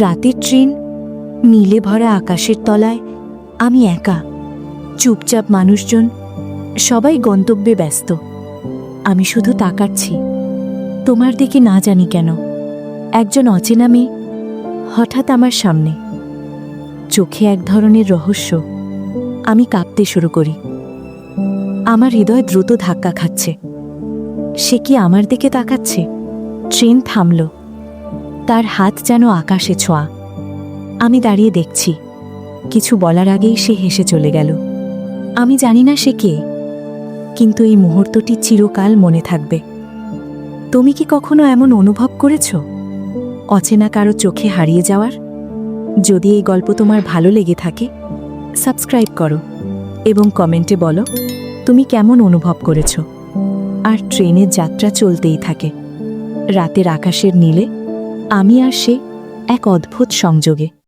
রাতের ট্রেন নীলে ভরা আকাশের তলায়, আমি একা, চুপচাপ মানুষজন, সবাই গন্তব্যে ব্যস্ত। আমি শুধু তাকাচ্ছি। তোমার দিকে না জানি কেন, একজন অচেনা মেয়ে হঠাৎ আমার সামনে। চোখে এক ধরনের রহস্য, আমি কাঁপতে শুরু করি। আমার হৃদয় দ্রুত ধাক্কা খাচ্ছে। সে কি আমার দিকে তাকাচ্ছে? ট্রেন থামল। তার হাত যেন আকাশে ছোঁয়া। আমি দাঁড়িয়ে দেখছি। কিছু বলার আগেই সে হেসে চলে গেল। আমি জানি না সে কে, কিন্তু এই মুহূর্তটি চিরকাল মনে থাকবে। তুমি কি কখনো এমন অনুভব করেছ? অচেনা কারও চোখে হারিয়ে যাওয়ার? যদি এই গল্প তোমার ভালো লেগে থাকে, সাবস্ক্রাইব করো এবং কমেন্টে বলো, তুমি কেমন অনুভব করেছ? আর ট্রেনের যাত্রা চলতেই থাকে। রাতের আকাশের নীলে আমি আর সে এক অদ্ভুত সংযোগে।